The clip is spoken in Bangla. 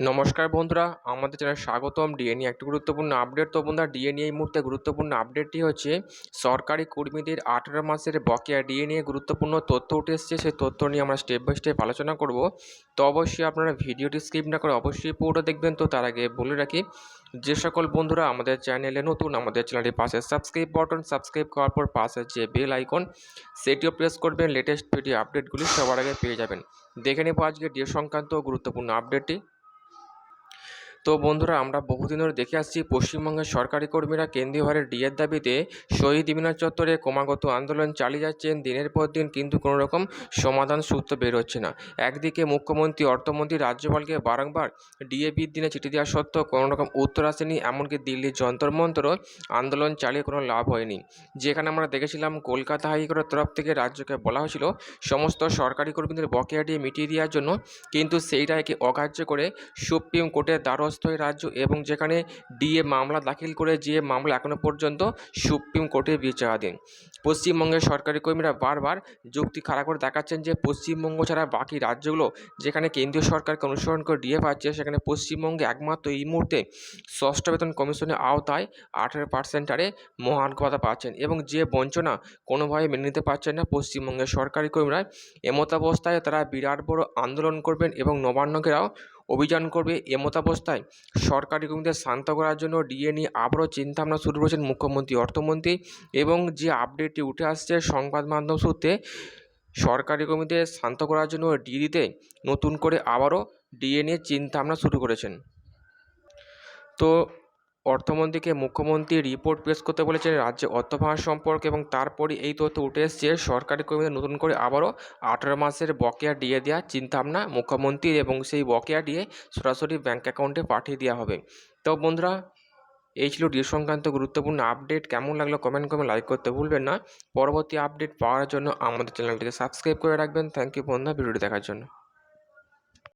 নমস্কার বন্ধুরা, আমাদের চ্যানেল স্বাগতম ডিএ নিয়ে একটি গুরুত্বপূর্ণ আপডেট। তো বন্ধুরা, ডিএ নিয়ে এই মুহূর্তে গুরুত্বপূর্ণ আপডেটটি হচ্ছে, সরকারি কর্মীদের আঠেরো মাসের বকেয়া ডিএ নিয়ে গুরুত্বপূর্ণ তথ্য উঠে এসেছে। সেই তথ্য নিয়ে আমরা স্টেপ বাই স্টেপ আলোচনা করব। তো অবশ্যই আপনারা ভিডিওটি স্কিপ না করে অবশ্যই পুরোটা দেখবেন। তো তার আগে বলে রাখি, যে সকল বন্ধুরা আমাদের চ্যানেলে নতুন, আমাদের চ্যানেলটির পাশে সাবস্ক্রাইব বাটন সাবস্ক্রাইব করার পর পাশে যে বেল আইকন সেটিও প্রেস করবেন। লেটেস্ট ভিডিও আপডেটগুলি সবার আগে পেয়ে যাবেন। দেখে নেব আজকে ডিএ সংক্রান্ত গুরুত্বপূর্ণ আপডেটটি তো বন্ধুরা, আমরা বহুদিন ধরে দেখে আসছি পশ্চিমবঙ্গের সরকারি কর্মীরা কেন্দ্রীয় হারের ডিএর দাবিতে শহীদ মিনার চত্বরে ক্রমাগত আন্দোলন চালিয়ে যাচ্ছেন। দিনের পর দিন কিন্তু কোনো রকম সমাধান সূত্র বের হচ্ছে না। একদিকে মুখ্যমন্ত্রী, অর্থমন্ত্রী রাজ্যপালকে বারংবার ডিএ দিনে চিঠি দেওয়া সত্ত্বেও কোনো রকম উত্তর আসেনি। এমনকি দিল্লির যন্তর মন্ত্র আন্দোলন চালিয়ে কোনো লাভ হয়নি। যেখানে আমরা দেখেছিলাম, কলকাতা হাইকোর্টের তরফ থেকে রাজ্যকে বলা হয়েছিল, সমস্ত সরকারি কর্মীদের বকেয়া দিয়ে মিটিয়ে দেওয়ার জন্য। কিন্তু সেইটাকে অগ্রাহ্য করে সুপ্রিম কোর্টের দ্বারস্থ হয়ে রাজ্য এবং যেখানে ডিএ মামলা দাখিল করে যে মামলা এখনও পর্যন্ত সুপ্রিম কোর্টে বিচারাধীন। পশ্চিমবঙ্গের সরকারি কর্মীরা বারবার যুক্তি খাড়া করে দেখাচ্ছেন যে পশ্চিমবঙ্গ ছাড়া বাকি রাজ্যগুলো যেখানে কেন্দ্রীয় সরকারকে অনুসরণ করে ডিএ পাচ্ছে, সেখানে পশ্চিমবঙ্গে একমাত্র এই মুহূর্তে ষষ্ঠ বেতন কমিশনের আওতায় আঠেরো পার্সেন্ট হারে মহার্ঘ পাচ্ছেন এবং যে বঞ্চনা কোনোভাবে মেনে নিতে পারছেন না পশ্চিমবঙ্গের সরকারি কর্মীরা এমতাবস্থায় তারা বিরাট বড় আন্দোলন করবেন এবং নবান্নকেরাও অভিযান করবে এমতাবস্থায় সরকারি কর্মীদের শান্ত করার জন্য ডিএ নিয়ে আবারও চিন্তাভাবনা শুরু করেছেন মুখ্যমন্ত্রী অর্থমন্ত্রী এবং যে আপডেটটি উঠে আসছে সংবাদ মাধ্যম সূত্রে, সরকারি কর্মীদের শান্ত করার জন্য ডিএতে নতুন করে আবারও ডিএ নিয়ে চিন্তাভাবনা শুরু করেছেন। তো অর্থমন্ত্রীকে মুখ্যমন্ত্রী রিপোর্ট পেশ করতে বলেছেন রাজ্যে অর্থভার সম্পর্কে এবং তারপরে এই তথ্য উঠে এসছে। সরকারি কর্মীদের নতুন করে আবারও আঠারো মাসের বকেয়া ডিএ দেওয়ার চিন্তাভাবনা মুখ্যমন্ত্রীর এবং সেই বকেয়া ডিএ সরাসরি ব্যাঙ্ক অ্যাকাউন্টে পাঠিয়ে দেওয়া হবে। তো বন্ধুরা, এই ছিল ডিএ সংক্রান্ত গুরুত্বপূর্ণ আপডেট। কেমন লাগল কমেন্ট করে লাইক করতে ভুলবেন না। পরবর্তী আপডেট পাওয়ার জন্য আমাদের চ্যানেলটিকে সাবস্ক্রাইব করে রাখবেন। থ্যাংক ইউ বন্ধুরা, ভিডিওটি দেখার জন্য।